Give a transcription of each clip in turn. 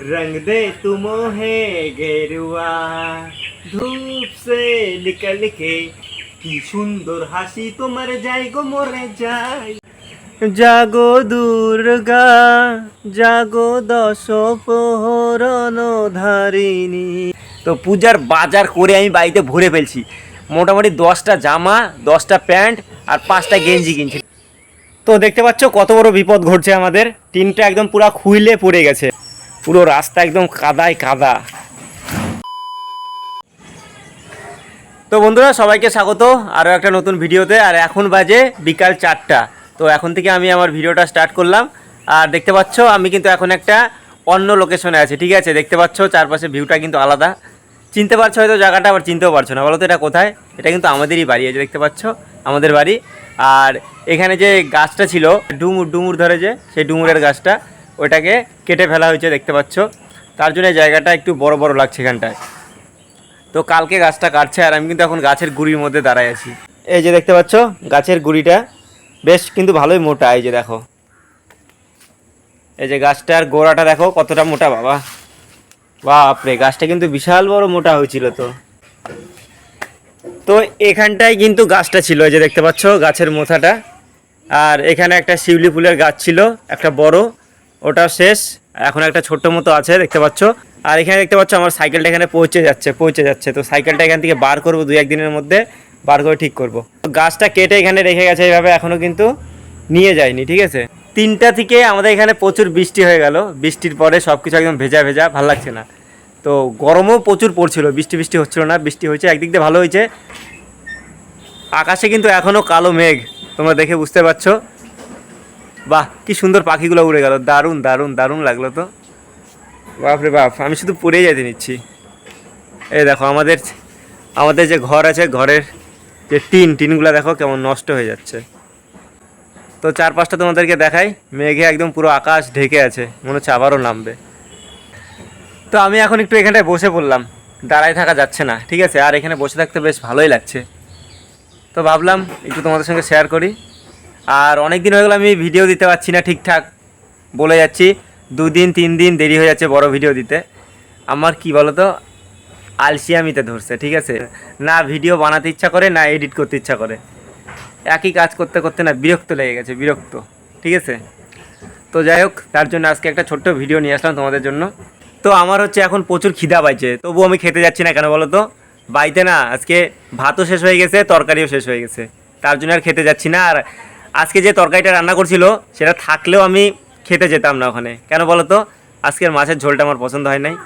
रंग दे तुम है गेरुआ धूप से निकल के কি সুন্দর হাসি তোমার যাই গো মরে যাই জাগো দুর্গা জাগো দশ প্রহরণ ধারিণী তো পূজার বাজার করে আমি বাড়িতে ভরে ফেলছি মোটামুটি দশটা জামা দশটা প্যান্ট আর পাঁচটা গেঞ্জি কিনছি তো দেখতে পাচ্ছ কত বড় বিপদ ঘটছে আমাদের টিনটা একদম পুরো খুইলে পড়ে গেছে পুরো রাস্তা একদম কাদায় কাদা। তো বন্ধুরা, সবাইকে স্বাগত আরও একটা নতুন ভিডিওতে, আর এখন বাজে বিকাল চারটা। তো এখন থেকে আমি আমার ভিডিওটা স্টার্ট করলাম। আর দেখতে পাচ্ছ, আমি কিন্তু এখন একটা অন্য লোকেশনে আছি, ঠিক আছে? দেখতে পাচ্ছ, চারপাশে ভিউটা কিন্তু আলাদা। চিনতে পারছ হয়তো জায়গাটা, আবার চিনতেও পারছ না। বলো তো এটা কোথায়? এটা কিন্তু আমাদেরই বাড়ি আছে দেখতে পাচ্ছ, আমাদের বাড়ি। আর এখানে যে গাছটা ছিল, ডুমুর ডুমুর ধরে যে, সেই ডুমুরের গাছটা ওইটাকে কেটে ফেলা হয়েছে, দেখতে পাচ্ছ। তার জন্য জায়গাটা একটু বড় বড় লাগছে এখানটায়। তো কালকে গাছটা কাটছে আর আমি কিন্তু এখন গাছের গুড়ির মধ্যে দাঁড়ায় আছি। এই যে দেখতে পাচ্ছ, গাছের গুড়িটা বেশ কিন্তু ভালোই মোটা, এই যে দেখো। এই যে গাছটার গোড়াটা দেখো, কতটা মোটা, বাবা। বাপরে, গাছটা কিন্তু বিশাল বড় মোটা হয়েছিল তো। তো এখানটায় কিন্তু গাছটা ছিল, এই যে দেখতে পাচ্ছ, গাছের মোথাটা। আর এখানে একটা শিউলি ফুলের গাছ ছিল, একটা বড়। ওটা শেষ। এখন একটা ছোট্ট মতো আছে, দেখতে পাচ্ছ। আর এখানে দেখতে পাচ্ছ আমার সাইকেলটা এখানে পৌঁছে যাচ্ছে পৌঁছে যাচ্ছে। তো সাইকেলটা এখান থেকে বার করব দু একদিনের মধ্যে, বার করে ঠিক করব। গাছটা কেটে এখানে রেখে গেছে এইভাবে এখনও কিন্তু নিয়ে যায়নি, ঠিক আছে? তিনটা থেকে আমাদের এখানে প্রচুর বৃষ্টি হয়ে গেল। বৃষ্টির পরে সব কিছু একদম ভেজা ভেজা, ভালো লাগছে না। তো গরমও প্রচুর পড়ছিল, বৃষ্টি বৃষ্টি হচ্ছিল না, বৃষ্টি হয়েছে, একদিক দিয়ে ভালো হয়েছে। আকাশে কিন্তু এখনও কালো মেঘ, তোমরা দেখে বুঝতে পারছ। বাহ, কি সুন্দর পাখিগুলো উড়ে গেল। দারুণ দারুণ দারুণ লাগল তো। বাপরে বাপ, আমি শুধু পড়েই যেতে নিচ্ছি। এই দেখো, আমাদের আমাদের যে ঘর আছে, ঘরের যে টিন, টিনগুলো দেখো কেমন নষ্ট হয়ে যাচ্ছে। তো চার পাঁচটা তোমাদেরকে দেখাই, মেঘে একদম পুরো আকাশ ঢেকে আছে, মনে হচ্ছে আবারও নামবে। তো আমি এখন একটু এখানটায় বসে পড়লাম, দাঁড়ায় থাকা যাচ্ছে না, ঠিক আছে? আর এখানে বসে থাকতে বেশ ভালোই লাগছে। তো ভাবলাম একটু তোমাদের সঙ্গে শেয়ার করি। আর অনেক দিন হয়ে গেলো আমি ভিডিও দিতে পারছি না ঠিকঠাক, বলে যাচ্ছি। দুদিন তিন দিন দেরি হয়ে যাচ্ছে বড় ভিডিও দিতে। আমার কি বলো তো আলসিয়ামিতে ধরছে, ঠিক আছে? না ভিডিও বানাতে ইচ্ছা করে, না এডিট করতে ইচ্ছা করে। একই কাজ করতে করতে না বিরক্ত লেগে গেছে, বিরক্ত, ঠিক আছে? তো যাই হোক, তার জন্য আজকে একটা ছোট্ট ভিডিও নিয়ে আসলাম তোমাদের জন্য। তো আমার হচ্ছে এখন প্রচুর খিদা পাইছে, তবুও আমি খেতে যাচ্ছি না কেন বলো তো বাড়িতে না, আজকে ভাতও শেষ হয়ে গেছে, তরকারিও শেষ হয়ে গেছে। তার জন্য আর খেতে যাচ্ছি না, আর আজকে যে তরকারিটা রান্না করছিল, সেটা থাকলেও আমি খেতে যেতাম না ওখানে। কেন বলো তো আজকের মাছের ঝোলটা আমার পছন্দ হয় নাই।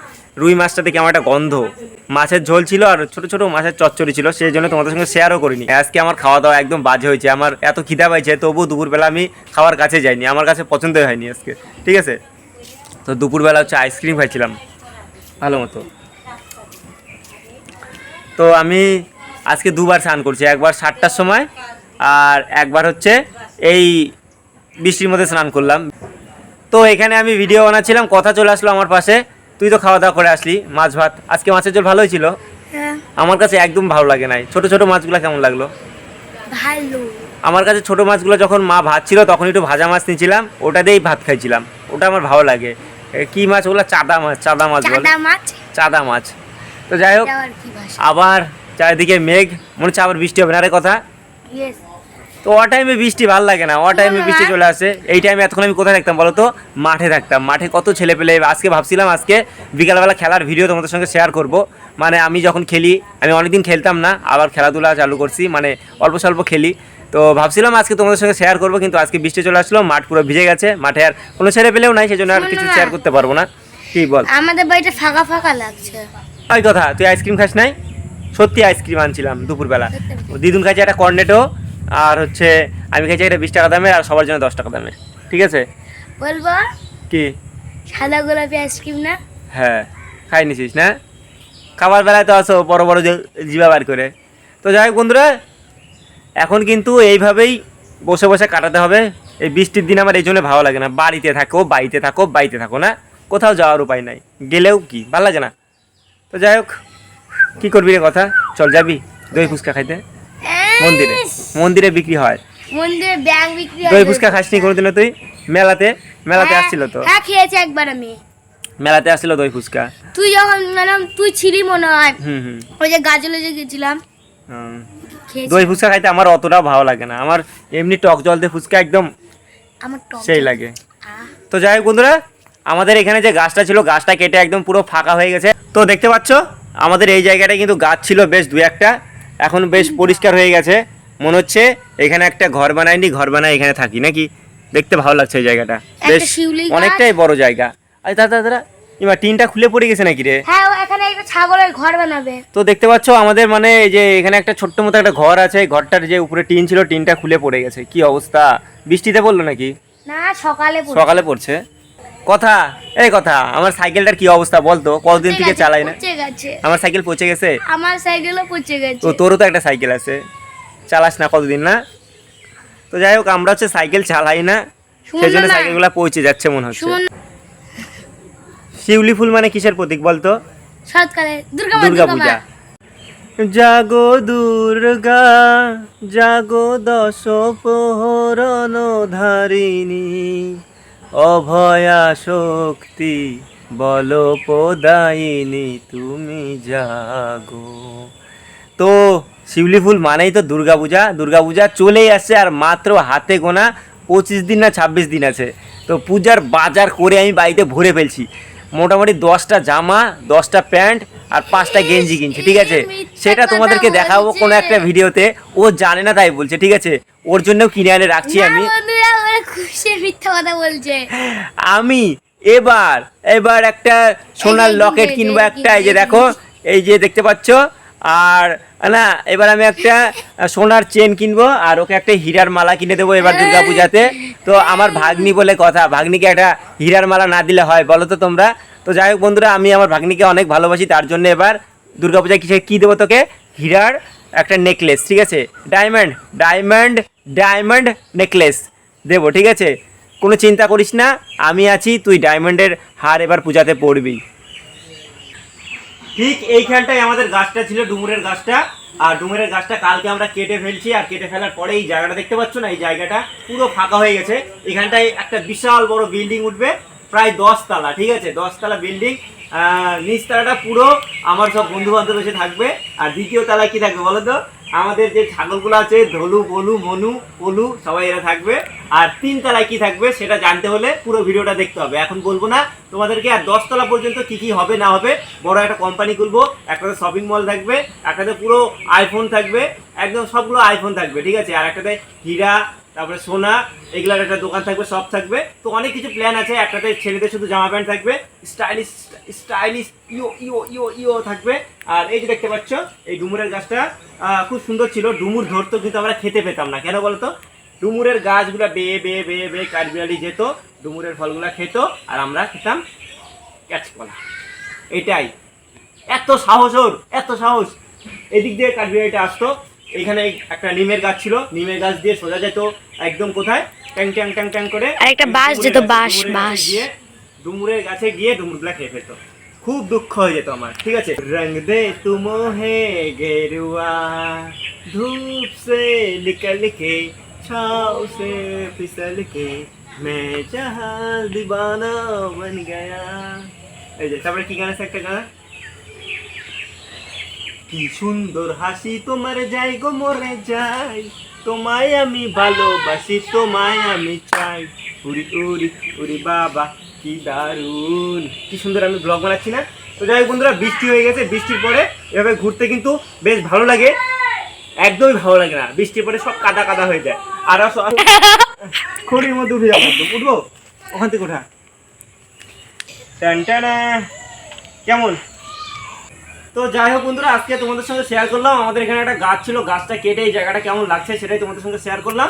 রুই মাছটা থেকে আমার একটা গন্ধ। মাছের ঝোল ছিল আর ছোট ছোট মাছের চচ্চড়ি ছিল, সেই জন্য তোমাদের সঙ্গে শেয়ারও করিনি। আজকে আমার খাওয়া দাওয়া একদম বাজে হয়েছে। আমার এত খিদা পাইছে তবুও দুপুরবেলা আমি খাওয়ার কাছে যাইনি। আমার কাছে পছন্দই হয়নি আজকে। ঠিক আছে? তো দুপুরবেলা হচ্ছে আইসক্রিম খাইছিলাম। ভালো মতো। তো আমি আজকে দুবার স্নান করছি। একবার সাতটার সময় আর একবার হচ্ছে এই বৃষ্টির মধ্যে স্নান করলাম। তো এখানে আমি ভিডিও বানাচ্ছিলাম কথা চলে আসলো আমার পাশে। তুই তো খাওয়া দাওয়া করে আসলি মাছ ভাত। আজকে মাছের ঝোল ভালোই ছিল। হ্যাঁ। আমার কাছে একদম ভালো লাগে নাই। ছোট ছোট মাছগুলো কেমন লাগল? ভালো। আমার কাছে ছোট মাছগুলো যখন মা ভাত ছিল তখন একটু ভাজা মাছ নিয়েছিলাম ওটা দিয়েই ভাত খাইছিলাম। ওটা আমার ভালো লাগে। কি মাছ ওগুলো? চাদা মাছ চাদা মাছ বলে। চাদা মাছ? তো যাই হোক আবার চারিদিকে মেঘ। মনে হচ্ছে আবার বৃষ্টি হবে না রে কথা। তো ও টাইমে বৃষ্টি ভালো লাগে না ও টাইমে বৃষ্টি চলে আসে। এই টাইমে এতক্ষণ আমি কোথায় থাকতাম বলো তো? মাঠে থাকতাম। মাঠে কত ছেলে পেলে আজকে ভাবছিলাম আজকে বিকালবেলা খেলার ভিডিও তোমাদের সঙ্গে শেয়ার করব। মানে আমি যখন খেলি আমি অনেকদিন খেলতাম না আবার খেলাধুলা চালু করছি মানে অল্প স্বল্প খেলি। তো ভাবছিলাম আজকে তোমাদের সঙ্গে শেয়ার করব কিন্তু আজকে বৃষ্টি চলে আসলো মাঠ পুরো ভিজে গেছে মাঠে আর কোনো ছেলে পেলেও নাই সেজন্য আর কিছু শেয়ার করতে পারব না। কি বল? আমাদের বাড়িটা ফাঁকা ফাঁকা লাগছে। ওই কথা তুই আইসক্রিম খাস নাই? সত্যি আইসক্রিম আনছিলাম দুপুরবেলা। দিদুন খাইছে একটা কর্নেটো আর হচ্ছে আমি খাইছি একটা বিশ টাকা দামের আর সবার জন্য দশ টাকা দামের। ঠিক আছে? বলব? কি? সাদা গোলাপি আইসক্রিম না? হ্যাঁ খাই নিছিস না? খাবার বেলায় তো আসো বড় বড় জিবা বার করে। তো যাই হোক বন্ধুরা এখন কিন্তু এইভাবেই বসে বসে কাটাতে হবে। এই বৃষ্টির দিন আমার এই জন্য ভালো লাগে না। বাড়িতে থাকো বাড়িতে থাকো বাড়িতে থাকো না। কোথাও যাওয়ার উপায় নাই। গেলেও কি? ভালো লাগে না? তো যাই হোক কী করবি রে কথা? চল যাবি দই ফুচকা খাইতে। মন্দিরে মন্দিরে বিক্রি হয়। মন্দিরে ব্যাগ বিক্রি হয় দই ফুচকা খাসনি কোনোদিনও তুই? মেলাতে মেলাতে হ্যাঁ, আসছিল তো? হ্যাঁ খেয়েছি একবার আমি। মেলাতে আসছিল দই ফুচকা? তুই যখন ম্যাডাম তুই ছিলি মনে হয়। হুম হুম। ওই যে গাজলে যে গেছিলাম। দই ফুচকা খাইতে আমার অতটাও ভালো লাগে না। আমার এমনি টক জল দিয়ে ফুচকা একদম আমার টক সেই লাগে। তো যাই হোক বন্ধুরা আমাদের এখানে যে গাছটা ছিল গাছটা কেটে একদম পুরো ফাঁকা হয়ে গেছে। তো দেখতে পাচ্ছ আমাদের এই জায়গাটায় কিন্তু গাছ ছিল বেশ দু একটা এখন বেশ পরিষ্কার হয়ে গেছে। মনে হচ্ছে এখানে একটা ঘর বানাইনি ঘর বানাই এখানে থাকি নাকি? দেখতে ভালো লাগছে এই জায়গাটা। বেশ অনেকটাই বড় জায়গা। আরে দাদা দাদা এবার টিনটা খুলে পড়ে গেছে নাকি রে? হ্যাঁ এখানে একটা ছাগলের ঘর বানাবে। তো দেখতে পাচ্ছ আমাদের মানে এই যে এখানে একটা ছোট্ট মতো একটা ঘর আছে এই ঘরটার যে উপরে টিন ছিল টিনটা খুলে পড়ে গেছে। কি অবস্থা? বৃষ্টিতে পড়ল নাকি? না সকালে। সকালে পড়ছে। কথা? এই কথা আমার সাইকেলটার কি অবস্থা বলতো? কতদিন থেকে চালাই না? আমার সাইকেল পচে গেছে? আমার সাইকেলও পচে গেছে। তো তোরও তো একটা সাইকেল আছে। চালাস না কতদিন না? তো যাই হোক আমরা হচ্ছে সাইকেল চালাই না। শুনুন সেই জন্য সাইকেলগুলো পৌঁছে যাচ্ছে মনে হচ্ছে। শিউলি ফুল মানে কিসের প্রতীক বলতো? শরৎকালে দুর্গা দুর্গা পূজা। জাগো দুর্গা জাগো দশ প্রহরণ ধারিণী। অভয়া শক্তি, বল প্রদায়িনী তুমি জাগো। তো শিউলি ফুল মানেই তো দুর্গাপূজা। দুর্গাপূজা চলেই আসছে আর মাত্র হাতে গোনা পঁচিশ দিন না ছাব্বিশ দিন আছে। তো পূজার বাজার করে আমি বাড়িতে ভরে ফেলছি। মোটামুটি দশটা জামা, দশটা প্যান্ট আর পাঁচটা গেঞ্জি কিনছি, ঠিক আছে? সেটা তোমাদেরকে দেখাবো কোনো একটা ভিডিওতে। ও জানে না তাই বলছে, ঠিক আছে? ওর জন্যও কিনে আনে রাখছি আমি। মিথ্যা কথা বলছে। আমি এবার এবার একটা সোনার লকেট কিনবো একটা এই যে দেখো এই যে দেখতে পাচ্ছ আর না এবার আমি একটা সোনার চেন কিনবো আর ওকে একটা হীরার মালা কিনে দেবো এবার দুর্গা পূজাতে তো আমার ভাগ্নি বলে কথা ভাগ্নিকে একটা হীরার মালা না দিলে হয় বলো তো তোমরা। তো যাই হোক বন্ধুরা আমি আমার ভাগ্নিকে অনেক ভালোবাসি তার জন্য এবার দুর্গা পূজায় কিসে কী দেবো তোকে? হীরার একটা নেকলেস ঠিক আছে? ডায়মন্ড ডায়মন্ড ডায়মন্ড নেকলেস দেবো, ঠিক আছে? কোনো চিন্তা করিস না, আমি আছি, তুই ডায়মন্ডের হার এবার পূজাতে পড়বি। ঠিক এইখানটায় আমাদের গাছটা ছিল, ডুমুরের গাছটা। আর ডুমুরের গাছটা কালকে আমরা কেটে ফেলছি, আর কেটে ফেলার পরে এই জায়গাটা দেখতে পাচ্ছ না? এই জায়গাটা পুরো ফাঁকা হয়ে গেছে। এখানটায় একটা বিশাল বড় বিল্ডিং উঠবে, প্রায় দশ তলা ঠিক আছে? দশ তলা বিল্ডিং নিচতলাটা পুরো আমার সব বন্ধু বান্ধব এসে থাকবে। আর দ্বিতীয় তলায় কি থাকবে বলো তো? আমাদের যে ছাগলগুলো আছে, ধলু, বলু, মনু, পলু, সবাই এরা থাকবে। আর তিন তলায় কি থাকবে সেটা জানতে হলে পুরো ভিডিওটা দেখতে হবে। এখন বলব না, তোমাদেরকে আর দশতলা পর্যন্ত কি কি হবে, না হবে, বড় একটা কোম্পানি খুলবো, একটাতে শপিং মল থাকবে, একটাতে পুরো আইফোন থাকবে, একদম সবগুলো আইফোন থাকবে, ঠিক আছে? আর একটাতে হীরা তারপরে সোনা, এগুলার একটা দোকান থাকবে, সব থাকবে। তো অনেক কিছু প্ল্যান আছে, একটাতে ছেলেদের শুধু জামা প্যান্ট থাকবে স্টাইলিশ স্টাইলিশ ইও ইও ইও ইও থাকবে। আর এই যে দেখতে পাচ্ছ, এই ডুমুরের গাছটা খুব সুন্দর ছিল। ডুমুর ধরতো কিন্তু আমরা খেতে পেতাম না। কেন বলতো? ডুমুরের গাছগুলো বেয়ে বেয়ে বেয়ে বেয়ে কাঠবিড়ালি যেত, ডুমুরের ফলগুলো খেত, আর আমরা খেতাম ক্যাচকলা। এটাই। এত সাহস ওর, এত সাহস। এদিক দিয়ে কাঠবিড়ালিটা আসতো। এখানে একটা নিমের গাছ ছিল নিমের গাছ দিয়ে সোজা যেত একদম কোথায়? ট্যাং ট্যাং ট্যাং ট্যাং করে আর একটা বাস যেত বাস বাস গিয়ে ডুমুরের গাছে গিয়ে ডুমুরগুলা খেয়ে ফেলতো। খুব দুঃখ হয়ে যেত আমার ঠিক আছে? রং দে তুম হে গেরুয়া ধূপ সে নিকল কে ছাও সে ফিসল কে। মে জাহাল দিবানা বন গয়া। এই যে তারপরে কি গান আছে একটা গান? কি সুন্দর হাসি তোমার যাই গো, মরে যাই তোমায় আমি ভালোবাসি, তোমায় আমি চাই। উড়ি উড়ি উড়ি বাবা, কি দারুণ। কি সুন্দর আমি ব্লগ বানাচ্ছি না? তো যাই বন্ধুরা, বৃষ্টি হয়ে গেছে, বৃষ্টির পরে এভাবে ঘুরতে কিন্তু বেশ ভালো লাগে। একদমই ভালো লাগে না, বৃষ্টির পরে সব কাদা কাদা হয়ে যায়। আর খড়ির মধ্যে উঠে যাব উঠবো? ওখান থেকে ওঠা। কেমন? তো যাই হোক বন্ধুরা, আজকে তোমাদের সঙ্গে শেয়ার করলাম। আমাদের এখানে একটা গাছ ছিল, গাছটা কেটে এই জায়গাটা কেমন লাগছে সেটাই তোমাদের সঙ্গে শেয়ার করলাম।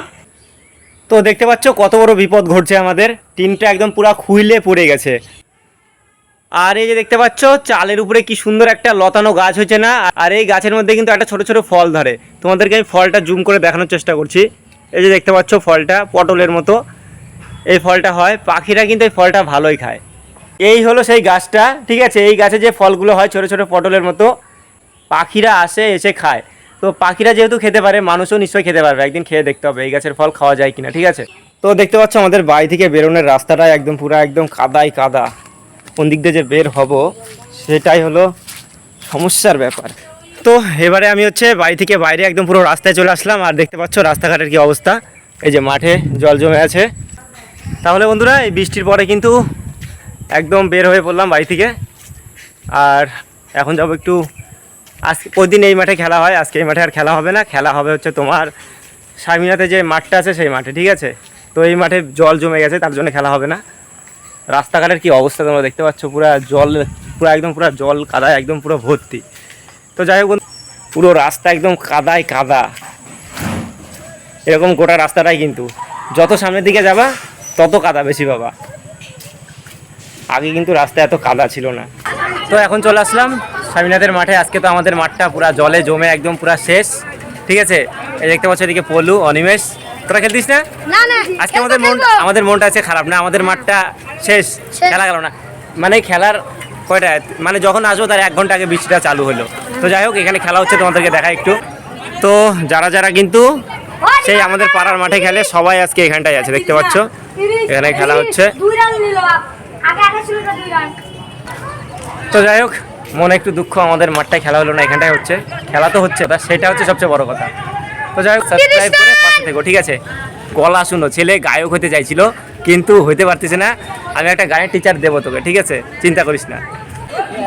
তো দেখতে পাচ্ছ কত বড় বিপদ ঘটছে আমাদের। টিনটা একদম পুরো খুইলে পড়ে গেছে। আর এই যে দেখতে পাচ্ছ, চালের উপরে কি সুন্দর একটা লতানো গাছ হয়েছে না? আর এই গাছের মধ্যে কিন্তু একটা ছোট ছোট ফল ধরে। তোমাদেরকে আমি ফলটা জুম করে দেখানোর চেষ্টা করছি। এই যে দেখতে পাচ্ছ ফলটা, পটলের মতো। এই ফলটা হয়, পাখিরা কিন্তু এই ফলটা ভালোই খায়। এই হলো সেই গাছটা, ঠিক আছে? এই গাছে যে ফলগুলো হয় ছোট ছোট পটলের মতো, পাখিরা আসে, এসে খায়। তো পাখিরা যেহেতু খেতে পারে, মানুষও নিশ্চয়ই খেতে পারবে। একদিন খেয়ে দেখতে হবে, এই গাছের ফল খাওয়া যায় কিনা, ঠিক আছে? তো দেখতে পাচ্ছ আমাদের বাড়ি থেকে বেরোনোর রাস্তাটা একদম পুরো একদম কাদাই কাদা। কোন দিক দিয়ে যে বের হব, সেটাই হলো সমস্যার ব্যাপার। তো এবারে আমি হচ্ছে বাড়ি থেকে বাইরে একদম পুরো রাস্তায় চলে আসলাম, আর দেখতে পাচ্ছ রাস্তাঘাটের কি অবস্থা। এই যে মাঠে জল জমে আছে। তাহলে বন্ধুরা, এই বৃষ্টির পরে কিন্তু একদম বের হয়ে পড়লাম বাড়ি থেকে। আর এখন যাব একটু আজকে, প্রতিদিন এই মাঠে খেলা হয়, আজকে এই মাঠে আর খেলা হবে না। খেলা হবে হচ্ছে তোমার সামিনাতে যে মাঠটা আছে সেই মাঠে, ঠিক আছে? তো এই মাঠে জল জমে গেছে, তার জন্য খেলা হবে না। রাস্তাঘাটের কি অবস্থা তোমরা দেখতে পাচ্ছ? পুরো জল, পুরো একদম পুরো জল কাদায়, একদম পুরো ভর্তি। তো যাই হোক পুরো রাস্তা একদম কাদায় কাদা। এরকম গোটা রাস্তাটাই কিন্তু। যত সামনের দিকে যাবা, তত কাদা বেশি পাবা। আগে কিন্তু রাস্তা এত কাদা ছিল না। তো এখন চলে আসলাম স্বামীনাথের মাঠে। আজকে তো আমাদের মাঠটা পুরা জলে জমে একদম পুরা শেষ। ঠিক আছে? এই দেখতে পাচ্ছ এদিকে পলু অনিমেষ। তোরা খেলতিস না? না না আজকে আমাদের মন আমাদের মনটা আছে খারাপ না আমাদের মাঠটা শেষ। শেষ। খেলা গেল না। মানে খেলার কয়টা মানে যখন আসব তার এক ঘণ্টা আগে বৃষ্টিটা চালু হলো। তো যাই হোক এখানে খেলা হচ্ছে তোমাদেরকে দেখা একটু। তো যারা যারা কিন্তু সেই আমাদের পাড়ার মাঠে খেলে সবাই আজকে এখানটায় আছে দেখতে পাচ্ছ? এখানে খেলা হচ্ছে। তো যাই হোক মনে একটু দুঃখ আমাদের মাঠটায় খেলা হলো না এখানটায় হচ্ছে। খেলা তো হচ্ছে তা সেটা হচ্ছে সবচেয়ে বড় কথা। তো যাই হোক সাবস্ক্রাইব করে পাশে থেকো ঠিক আছে? গলা শুনো ছেলে গায়ক হতে চাইছিল কিন্তু হইতে পারতেছে না। আমি একটা গানের টিচার দেবো তোকে ঠিক আছে? চিন্তা করিস না।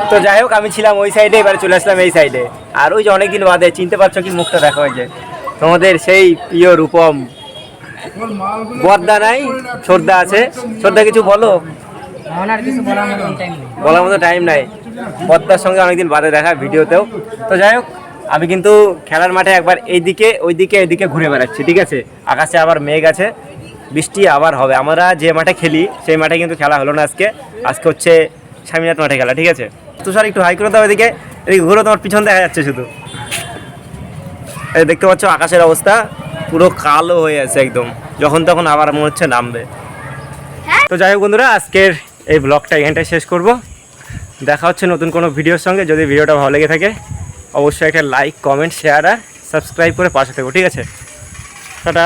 তো যাই হোক আমি ছিলাম ওই সাইডে এবারে চলে আসলাম এই সাইডে আর ওই যে অনেকদিন বাদে চিনতে পারছ কি মুখটা দেখা হয়েছে তোমাদের সেই প্রিয় রূপম। বর্দা নাই শ্রদ্ধা আছে। শ্রদ্ধা কিছু বলো? বলার মতো টাইম নাই। পদ্মার সঙ্গে অনেকদিন বাদে দেখা ভিডিওতেও। তো যাই হোক আমি কিন্তু খেলার মাঠে একবার এইদিকে ওইদিকে এইদিকে ঘুরে বেড়াচ্ছি ঠিক আছে? আকাশে আবার মেঘ আছে বৃষ্টি আবার হবে। আমরা যে মাঠে খেলি সেই মাঠে কিন্তু খেলা হলো না আজকে। আজকে হচ্ছে স্বামীনাথ মাঠে খেলা ঠিক আছে? তুষার একটু হাই করে দাও এদিকে। এদিকে ঘুরো তোমার পিছন দেখা যাচ্ছে শুধু। এই দেখতে পাচ্ছ আকাশের অবস্থা পুরো কালো হয়ে আছে একদম। যখন তখন আবার মনে হচ্ছে নামবে। তো যাই হোক বন্ধুরা আজকের এই ব্লগটা এখানটায় শেষ করব। দেখা হচ্ছে নতুন কোনো ভিডিওর সঙ্গে। যদি ভিডিওটা ভালো লেগে থাকে, অবশ্যই একটা লাইক কমেন্ট শেয়ার আর সাবস্ক্রাইব করে পাশে থাকব ঠিক আছে? টাটা।